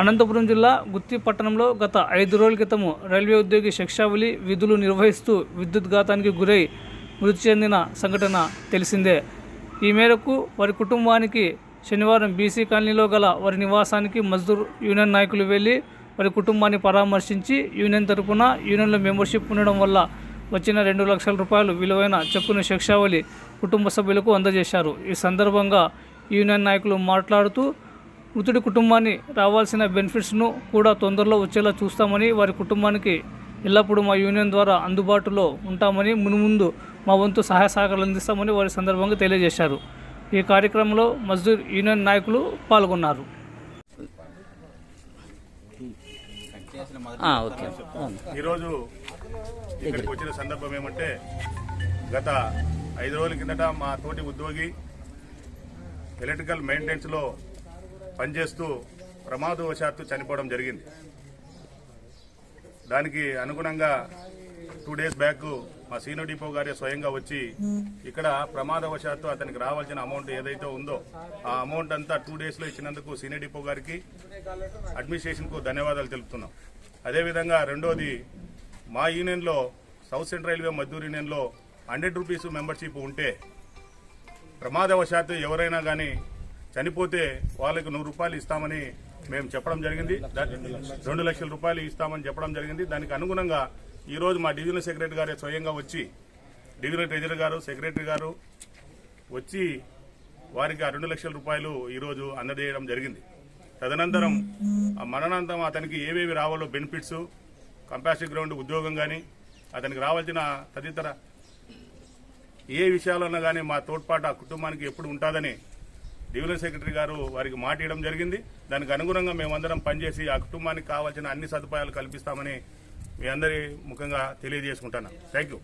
అనంతపురం జిల్లా గుత్తి పట్టణంలో గత ఐదు రోజుల క్రితము రైల్వే ఉద్యోగి శిక్షావళి విధులు నిర్వహిస్తూ విద్యుత్ ఘాతానికి గురై మృతి చెందిన సంఘటన తెలిసిందే. ఈ మేరకు వారి కుటుంబానికి శనివారం బీసీ కాలనీలో గల వారి నివాసానికి మజ్దూర్ యూనియన్ నాయకులు వెళ్ళి వారి కుటుంబాన్ని పరామర్శించి యూనియన్ తరపున యూనియన్లో మెంబర్షిప్ ఉండడం వల్ల వచ్చిన రెండు లక్షల రూపాయలు విలువైన చెక్కును శిక్షావళి కుటుంబ సభ్యులకు అందజేశారు. ఈ సందర్భంగా యూనియన్ నాయకులు మాట్లాడుతూ మృతుడి కుటుంబాన్ని రావాల్సిన బెనిఫిట్స్ను కూడా తొందరలో వచ్చేలా చూస్తామని వారి కుటుంబానికి ఎల్లప్పుడూ మా యూనియన్ ద్వారా అందుబాటులో ఉంటామని మునుముందు మా వంతు సహాయ సహకారాలు అందిస్తామని వారి సందర్భంగా తెలియజేశారు. ఈ కార్యక్రమంలో మజ్దూర్ యూనియన్ నాయకులు పాల్గొన్నారు. ఈరోజు ఇక్కడికి వచ్చిన సందర్భం ఏమంటే గత ఐదు రోజుల కిందట మా తోటి ఉద్యోగి ఎలక్ట్రికల్ మెయింటెనెన్స్లో పనిచేస్తూ ప్రమాదవశాత్తు చనిపోవడం జరిగింది. దానికి అనుగుణంగా టూ డేస్ బ్యాక్ మా సీనియర్ డిపో గారే స్వయంగా వచ్చి ఇక్కడ ప్రమాదవశాత్తు అతనికి రావాల్సిన అమౌంట్ ఏదైతే ఉందో ఆ అమౌంట్ అంతా టూ డేస్లో ఇచ్చినందుకు సీనియర్ డిపో గారికి అడ్మినిస్ట్రేషన్కు ధన్యవాదాలు తెలుపుతున్నాం. అదేవిధంగా రెండోది మా యూనియన్లో సౌత్ సెంట్రల్ రైల్వే మద్దూరు యూనియన్లో హండ్రెడ్ రూపీస్ మెంబర్షిప్ ఉంటే ప్రమాదవశాత్తు ఎవరైనా కానీ చనిపోతే వాళ్ళకి నూరు రూపాయలు ఇస్తామని మేము చెప్పడం జరిగింది. రెండు లక్షల రూపాయలు ఇస్తామని చెప్పడం జరిగింది. దానికి అనుగుణంగా ఈరోజు మా డివిజనల్ సెక్రటరీ గారే స్వయంగా వచ్చి డివిజనల్ ట్రెజరర్ గారు సెక్రటరీ గారు వచ్చి వారికి ఆ రెండు లక్షల రూపాయలు ఈరోజు అందజేయడం జరిగింది. తదనంతరం ఆ మరణాంతం అతనికి ఏవేవి రావాలో బెనిఫిట్స్ కంపాసిటీ గ్రౌండ్ ఉద్యోగం కానీ అతనికి రావాల్సిన తదితర ఏ విషయాలన్నా కానీ మా తోడ్పాటు ఆ కుటుంబానికి ఎప్పుడు ఉంటుందని డివిజనల్ సెక్రటరీ గారు వారికి మాట ఇవ్వడం జరిగింది. దానికి అనుగుణంగా మేమందరం పనిచేసి ఆ కుటుంబానికి కావాల్సిన అన్ని సదుపాయాలు కల్పిస్తామని మీ అందరి ముఖంగా తెలియజేసుకుంటున్నాను థ్యాంక్ యూ